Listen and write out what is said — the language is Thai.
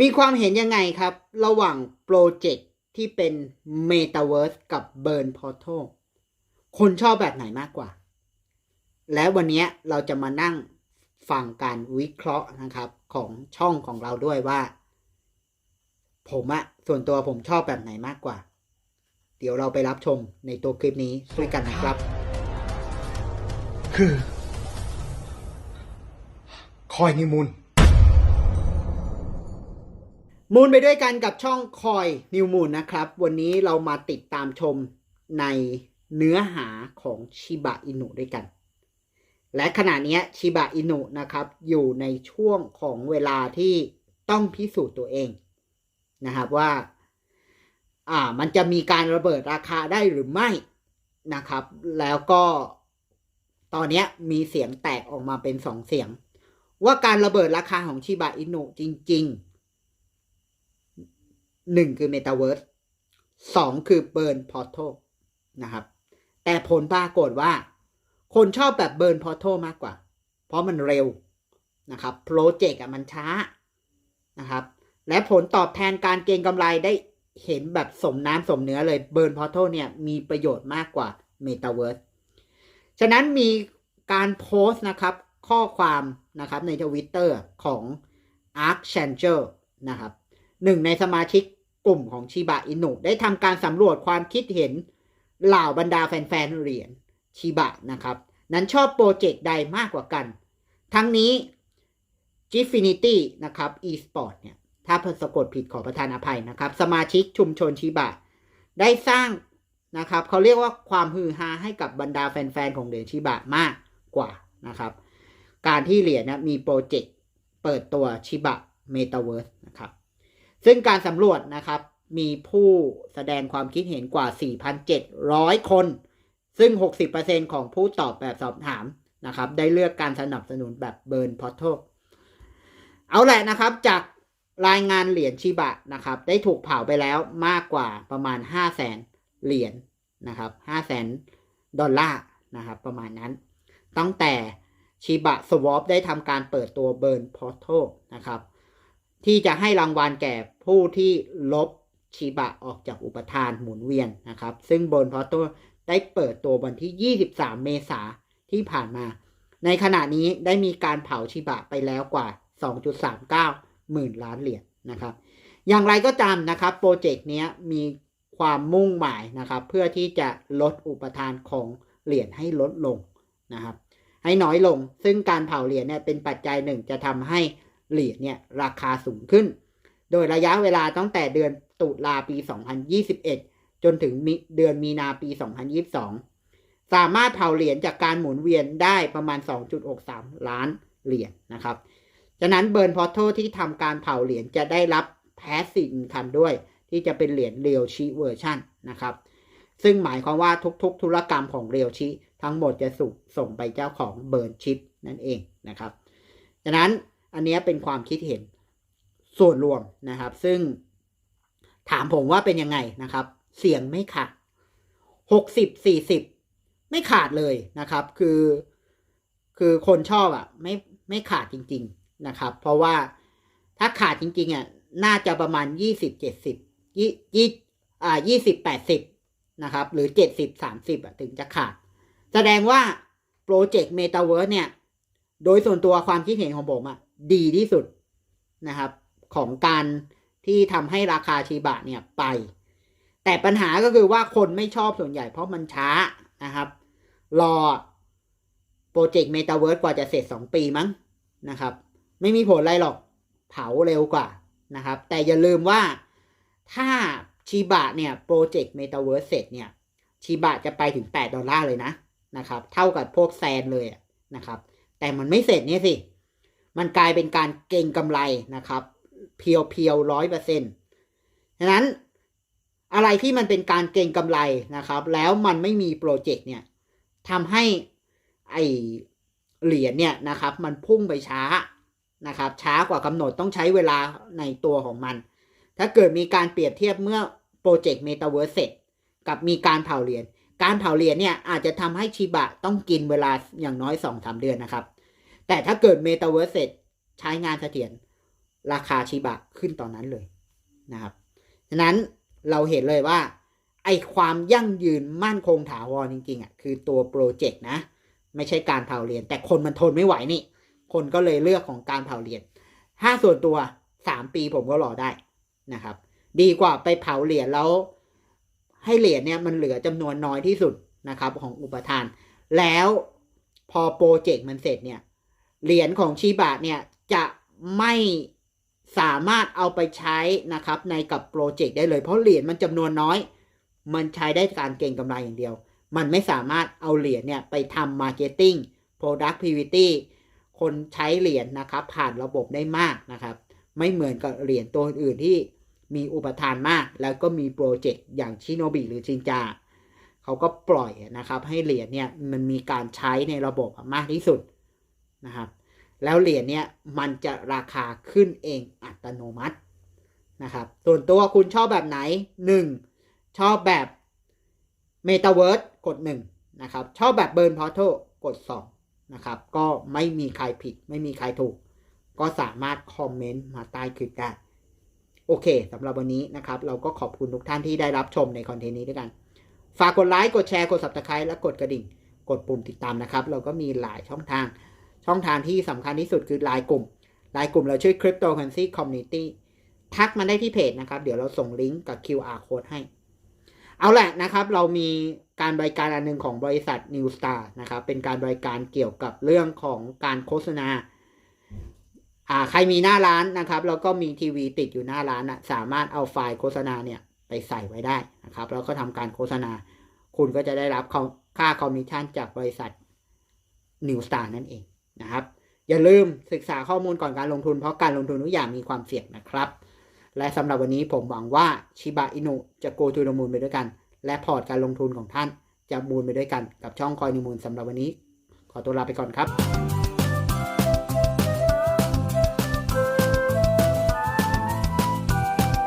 มีความเห็นยังไงครับ ระหว่างโปรเจกต์ที่เป็น Metaverse กับ Burn Portal คนชอบแบบไหนมากกว่า และวันนี้เราจะมานั่งฟังการวิเคราะห์นะครับของช่องของเราด้วยว่า ผมอะส่วนตัวผมชอบแบบไหนมากกว่า เดี๋ยวเราไปรับชมในตัวคลิปนี้ด้วยกันนะครับ คือ คอยนิมูล มูลไปด้วยกันกับช่องคอยนิวมูลนะครับ วันนี้เรามาติดตามชมในเนื้อหาของชิบะอินุด้วยกัน และขณะนี้ชิบะอินุนะครับ อยู่ในช่วงของเวลาที่ต้องพิสูจน์ตัวเองนะครับว่า อ่า มันจะมีการระเบิดราคาได้หรือไม่นะครับ แล้วก็ตอนนี้มีเสียงแตกออกมาเป็นสองเสียง ว่าการระเบิดราคาของชิบะอินุจริง ๆ หนึ่งคือ Metaverse สองคือ Burn Portal นะครับ แต่ผลปรากฏว่า คนชอบแบบ Burn Portal มากกว่า เพราะมันเร็วนะครับโปรเจกต์อะมันช้านะครับ และผลตอบแทนการเก็งกำไรได้เห็นแบบสมน้ำสมเนื้อเลย Burn Portal เนี่ยมีประโยชน์มากกว่า Metaverse ฉะนั้นมีการโพสต์นะครับข้อความนะครับในทวิตเตอร์ของ Arc Changer นะครับหนึ่งในสมาชิก กลุ่มของชิบะอินุได้ทำการสำรวจความคิดเห็นเหล่าบรรดาแฟนๆเหรียญชิบะนะครับ นั้นชอบโปรเจกต์ใดมากกว่ากัน ทั้งนี้ Gfinity นะครับ eSport เนี่ยถ้าสะกดผิดขอประทานอภัยนะครับ สมาชิกชุมชนชิบะ ได้สร้างนะครับเขาเรียกว่าความฮือฮาให้กับบรรดาแฟนๆ ของเหรียญชิบะมากกว่านะครับ การที่เหรียญนะมีโปรเจกต์เปิดตัวชิบะ Metaverse นะครับ ซึ่งการสำรวจนะครับมีผู้แสดงความคิดเห็นกว่า 4,700 คน ซึ่ง 60%ของผู้ตอบแบบสอบถามนะครับ ได้เลือกการสนับสนุนแบบเบิร์นพอท a l เอาแหละนะครับ จากรายงานเหรียญชิบะนะครับ ได้ถูกเผาไปแล้วมากกว่าประมาณ 5 0 0แสนเหรียญนะครับ5 0 0แสนดอลลาร์นะครับประมาณนั้น ตั้งแต่ชิบะสวอปได้ทำการเปิดตัวเบิร์นพอท a l นะครับ ที่จะให้รางวัลแก่ผู้ที่ลบชิบะออกจากอุปทานหมุนเวียนนะครับ ซึ่งบนพอตได้เปิดตัววันที่ 23 เมษาที่ผ่านมา ในขณะนี้ได้มีการเผาชิบะไปแล้วกว่า 2.39 หมื่นล้านเหรียญนะครับ อย่างไรก็ตามนะครับ โปรเจกต์นี้มีความมุ่งหมายนะครับ เพื่อที่จะลดอุปทานของเหรียญให้ลดลงนะครับ ให้น้อยลง ซึ่งการเผาเหรียญเนี่ยเป็นปัจจัยหนึ่งจะทำให้ เหรียญเนี่ยราคาสูงขึ้น โดยระยะเวลาตั้งแต่เดือนตุลาปี 2021 จนถึงมิเดือนมีนาปี 2022 สามารถเผาเหรียญจากการหมุนเวียนได้ประมาณ 2.63 ล้านเหรียญนะครับฉะนั้นเบิร์นพอร์ทที่ทำการเผาเหรียญจะได้รับแพสซีฟอินคัมด้วย ที่จะเป็นเหรียญเรียวชิเวอร์ชันนะครับ ซึ่งหมายความว่าทุกๆ ธุรกรรมของเรียวชิทั้งหมดจะส่งส่งไปเจ้าของเบิร์นชิปนั่นเองนะครับฉะนั้น อันนี้เป็นความคิดเห็นส่วนรวมนะครับ ซึ่งถามผมว่าเป็นยังไงนะครับ เสียงไม่ขาดหกสิบสี่สิบไม่ขาดเลยนะครับ คือ คือคนชอบอะ ไม่ไม่ขาดจริง ๆนะครับ เพราะว่าถ้าขาดจริงๆอะน่าจะประมาณยี่สิบเจ็ดสิบยี่ยี่อ่ายี่สิบแปดสิบนะครับ หรือเจ็ดสิบสามสิบอะถึงจะขาด แสดงว่าโปรเจกต์เมตาเวิร์สเนี่ย โดยส่วนตัวความคิดเห็นของผมอะ ดีที่สุดนะครับ ของการที่ทำให้ราคาชีบะเนี่ยไป แต่ปัญหาก็คือว่าคนไม่ชอบส่วนใหญ่เพราะมันช้านะครับ รอโปรเจกต์เมตาเวิร์สกว่าจะเสร็จ 2 ปีมั้งนะครับ ไม่มีผลอะไรหรอกเผาเร็วกว่านะครับ แต่อย่าลืมว่าถ้าชีบะเนี่ยโปรเจกต์เมตาเวิร์สเสร็จเนี่ยชีบะจะไปถึง 8 ดอลลาร์เลยนะนะครับ เท่ากับพวกแซนเลยนะครับ แต่มันไม่เสร็จเนี่ยสิ มันกลายเป็นการเก่งกำไรนะครับ เพียวเพียวร้อยเปอร์เซ็นต์ฉะนั้นอะไรที่มันเป็นการเก่งกำไรนะครับ แล้วมันไม่มีโปรเจกต์เนี่ยทำให้ไอเหรียญเนี่ยนะครับ มันพุ่งไปช้านะครับ ช้ากว่ากำหนดต้องใช้เวลาในตัวของมัน ถ้าเกิดมีการเปรียบเทียบเมื่อโปรเจกต์เมตาเวิร์สเสร็จกับมีการเผาเหรียญการเผาเหรียญเนี่ยอาจจะทำให้ชิบะต้องกินเวลาอย่างน้อย2อสเดือนนะครับ แต่ถ้าเกิดเมตาเวิร์สเสร็จใช้งานเสถียรราคาชิบะขึ้นตอนนั้นเลยนะครับฉะนั้นเราเห็นเลยว่า ไอความยั่งยืนมั่นคงถาวรจริงๆอะคือตัวโปรเจกต์นะ ไม่ใช่การเผาเหรียญแต่คนมันทนไม่ไหวนี่ คนก็เลยเลือกของการเผาเหรียญถ้าส่วนตัวสามปีผมก็รอได้นะครับ ดีกว่าไปเผาเหรียญแล้ว ให้เหรียญเนี่ยมันเหลือจำนวนน้อยที่สุดนะครับ ของอุปทาน แล้วพอโปรเจกต์มันเสร็จเนี่ย เหรียญของชีบะเนี่ยจะไม่สามารถเอาไปใช้นะครับในกับโปรเจกต์ได้เลย เพราะเหรียญมันจำนวนน้อย มันใช้ได้การเก็งกำไรอย่างเดียว มันไม่สามารถเอาเหรียญเนี่ยไปทำมาร์เก็ตติ้ง productivity คนใช้เหรียญนะครับ ผ่านระบบได้มากนะครับ ไม่เหมือนกับเหรียญตัวอื่นที่มีอุปทานมาก แล้วก็มีโปรเจกต์อย่างชิโนบิหรือชินจาเขาก็ปล่อยนะครับ ให้เหรียญเนี่ยมันมีการใช้ในระบบมากที่สุด นะครับแล้วเหรียญเนี่ยมันจะราคาขึ้นเองอัตโนมัตินะครับส่วนตัวคุณชอบแบบไหน 1. ชอบแบบ m e t a v e r s e กด 1 นะครับ ชอบแบบเบิร์นพอ r โ a l กด 2 นะครับ ก็ไม่มีใครผิด ไม่มีใครถูก ก็สามารถคอมเมนต์มาใต้คลิปได้ โอเคสำหรับวันนี้นะครับ เราก็ขอบคุณทุกท่านที่ได้รับชมในคอนเทนต์นี้ด้วยกัน ฝากกดไลค์ กดแชร์ กด subscribe และกดกระดิ่ง กดปุ่มติดตามนะครับ เราก็มีหลายช่องทาง ช่องทางที่สำคัญที่สุดคือไลน์กลุ่มไลน์กลุ่มเราชื่อ Cryptocurrency Community ทักมาได้ที่เพจนะครับ เดี๋ยวเราส่งลิงก์กับ QR code ให้ เอาแหละนะครับ เรามีการบริการอันหนึงของบริษัท New Star นะครับ เป็นการบริการเกี่ยวกับเรื่องของการโฆษณาอ่าใครมีหน้าร้านนะครับ แล้วก็มีทีวีติดอยู่หน้าร้านนะสามารถเอาไฟล์โฆษณาเนี่ยไปใส่ไว้ได้นะครับ แล้วก็ทำการโฆษณา คุณก็จะได้รับค่าคอมมิชชั่นจากบริษัท New Star นั่นเอง นะครับ อย่าลืมศึกษาข้อมูลก่อนการลงทุน เพราะการลงทุนทุกอย่างมีความเสี่ยงนะครับ และสำหรับวันนี้ผมหวังว่าชิบะอินุจะโกทูดมูลไปด้วยกัน และพอร์ตการลงทุนของท่านจะมูลไปด้วยกันกับช่องคอยนิมูลสำหรับวันนี้ ขอตัวลาไปก่อนครับ